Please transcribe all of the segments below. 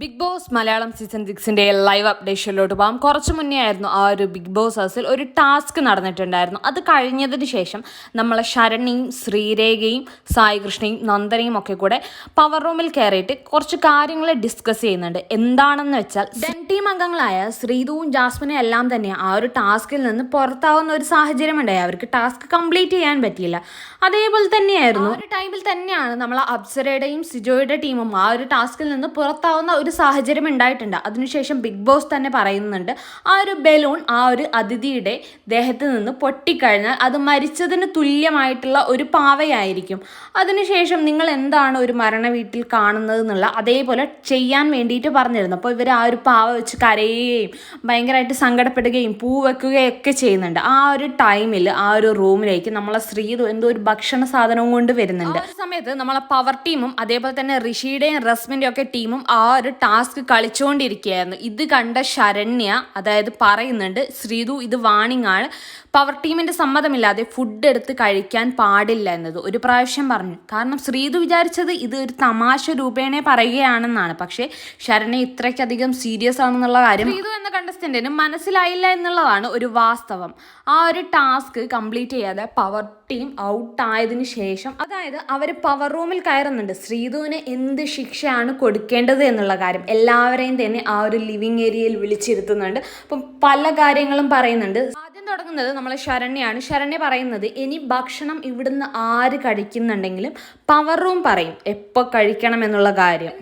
Big boss Malayalam season സിക്സിന്റെ live അപ്ഡേഷനിലോട്ട് പോകാം. കുറച്ച് മുന്നേ ആയിരുന്നു ആ ഒരു ബിഗ് ബോസ് ഹൗസിൽ ഒരു ടാസ്ക് നടന്നിട്ടുണ്ടായിരുന്നു. അത് കഴിഞ്ഞതിന് ശേഷം നമ്മളെ ശരണിയും ശ്രീരേഖയും സായികൃഷ്ണയും നന്ദനയും ഒക്കെ കൂടെ പവർ റൂമിൽ കയറിയിട്ട് കുറച്ച് കാര്യങ്ങൾ ഡിസ്കസ് ചെയ്യുന്നുണ്ട്. എന്താണെന്ന് വെച്ചാൽ ഡെൻ ടീം അംഗങ്ങളായ ശ്രീതുവും ജാസ്മിനും എല്ലാം തന്നെ ആ ഒരു ടാസ്കിൽ നിന്ന് പുറത്താവുന്ന ഒരു സാഹചര്യം ഉണ്ടായി. അവർക്ക് ടാസ്ക് കംപ്ലീറ്റ് ചെയ്യാൻ പറ്റിയില്ല. അതേപോലെ തന്നെയായിരുന്നു ഒരു ടൈമിൽ തന്നെയാണ് നമ്മളെ അപ്സരയുടെയും സിജോയുടെ ടീമും ആ ഒരു ടാസ്കിൽ നിന്ന് പുറത്താവുന്ന ഒരു സാഹചര്യം ഉണ്ടായിട്ടുണ്ട്. അതിനുശേഷം ബിഗ് ബോസ് തന്നെ പറയുന്നുണ്ട് ആ ഒരു ബലൂൺ ആ ഒരു അതിഥിയുടെ ദേഹത്ത് നിന്ന് പൊട്ടിക്കഴിഞ്ഞാൽ അത് മരിച്ചതിന് തുല്യമായിട്ടുള്ള ഒരു പാവയായിരിക്കും. അതിനുശേഷം നിങ്ങൾ എന്താണ് ഒരു മരണ വീട്ടിൽ കാണുന്നത് എന്നുള്ള അതേപോലെ ചെയ്യാൻ വേണ്ടിയിട്ട് പറഞ്ഞിരുന്നു. അപ്പോൾ ഇവർ ആ ഒരു പാവ വെച്ച് കരയുകയും ഭയങ്കരമായിട്ട് സങ്കടപ്പെടുകയും പൂ വെക്കുകയും ഒക്കെ ചെയ്യുന്നുണ്ട്. ആ ഒരു ടൈമിൽ ആ ഒരു റൂമിലേക്ക് നമ്മളെ സ്ത്രീ എന്തോ ഒരു ഭക്ഷണ സാധനവും കൊണ്ട് വരുന്നുണ്ട്. ആ സമയത്ത് നമ്മളെ പവർ ടീമും അതേപോലെ തന്നെ ഋഷിയുടെയും റസ്മിന്റെയും ഒക്കെ ടീമും ആ ഒരു ടാസ്ക് കളിച്ചുകൊണ്ടിരിക്കുകയായിരുന്നു ഇത് കണ്ട ശരണ്യ അതായത് പറയുന്നുണ്ട് ശ്രീതു ഇത് വാണിംഗ് ആണ്. പവർ ടീമിന്റെ സമ്മതമില്ലാതെ ഫുഡ് എടുത്ത് കഴിക്കാൻ പാടില്ല എന്നത്. ഒരു പ്രാവശ്യം പറഞ്ഞു. കാരണം ശ്രീതു വിചാരിച്ചത് ഇത് ഒരു തമാശ രൂപേണേ പറയുകയാണെന്നാണ്. പക്ഷേ ശരണ്യ ഇത്രയ്ക്കധികം സീരിയസ് ആണെന്നുള്ള കാര്യം ശ്രീതു എന്ന കണ്ടസ്റ്റന്റിന് മനസ്സിലായില്ല എന്നുള്ളതാണ് ഒരു വാസ്തവം. ആ ഒരു ടാസ്ക് കംപ്ലീറ്റ് ചെയ്യാതെ പവർ ടീം ഔട്ട് ആയതിനു ശേഷം അതായത് അവർ പവർ റൂമിൽ കയറുന്നുണ്ട്. ശ്രീതുവിന് എന്ത് ശിക്ഷയാണ് കൊടുക്കേണ്ടത് എന്നുള്ള എല്ലാവരെയും തന്നെ ആ ഒരു ലിവിങ് ഏരിയയിൽ വിളിച്ചിരുത്തുന്നുണ്ട്. അപ്പം പല കാര്യങ്ങളും പറയുന്നുണ്ട്. ആദ്യം തുടങ്ങുന്നത് നമ്മൾ ശരണ്യാണ്. ശരണ്യ പറയുന്നത് ഇനി ഭക്ഷണം ഇവിടുന്ന് ആര് കഴിക്കുന്നുണ്ടെങ്കിലും പവർ റൂം പറയും. എപ്പോൾ കഴിക്കണം എന്നുള്ള കാര്യം.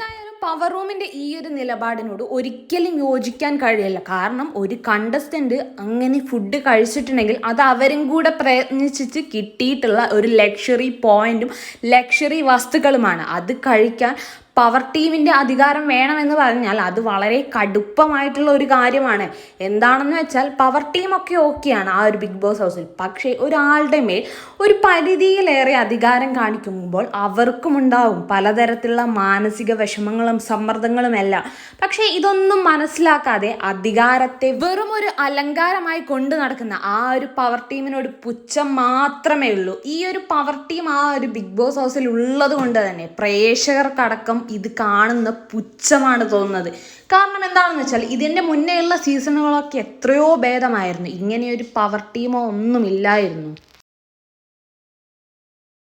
പവർ റൂമിന്റെ ഈ ഒരു നിലപാടിനോട് ഒരിക്കലും യോജിക്കാൻ കഴിയില്ല. കാരണം ഒരു കണ്ടസ്റ്റന്റ് അങ്ങനെ ഫുഡ് കഴിച്ചിട്ടുണ്ടെങ്കിൽ അത് അവരും കൂടെ പ്രയത്നിച്ചിട്ട് കിട്ടിയിട്ടുള്ള ഒരു ലക്ഷറി പോയിന്റും ലക്ഷറി വസ്തുക്കളുമാണ്. അത് കഴിക്കാൻ പവർ ടീമിന്റെ അധികാരം വേണമെന്ന് പറഞ്ഞാൽ അത് വളരെ കടുപ്പമായിട്ടുള്ള ഒരു കാര്യമാണ്. എന്താണെന്ന് വെച്ചാൽ പവർ ടീമൊക്കെ ഓക്കെയാണ് ആ ഒരു ബിഗ് ബോസ് ഹൗസിൽ പക്ഷേ ഒരാളുടെ മേൽ ഒരു പരിധിയിലേറെ അധികാരം കാണിക്കുമ്പോൾ അവർക്കും ഉണ്ടാവും പലതരത്തിലുള്ള മാനസിക വിഷമങ്ങളും സമ്മർദ്ദങ്ങളും എല്ലാം. പക്ഷേ ഇതൊന്നും മനസ്സിലാക്കാതെ അധികാരത്തെ വെറും ഒരു അലങ്കാരമായി കൊണ്ടു നടക്കുന്ന ആ ഒരു പവർ ടീമിനൊരു പുച്ഛം മാത്രമേ ഉള്ളൂ. ഈ ഒരു പവർ ടീം ആ ഒരു ബിഗ് ബോസ് ഹൗസിൽ ഉള്ളത് കൊണ്ട് തന്നെ പ്രേക്ഷകർക്കടക്കം ഇത് കാണുന്ന പുച്ഛമാണ് തോന്നുന്നത്. കാരണം എന്താണെന്ന് വെച്ചാൽ ഇതിന്റെ മുന്നേയുള്ള സീസണുകളൊക്കെ എത്രയോ ഭേദമായിരുന്നു. ഇങ്ങനെയൊരു പവർ ടീമോ ഒന്നുമില്ലായിരുന്നു.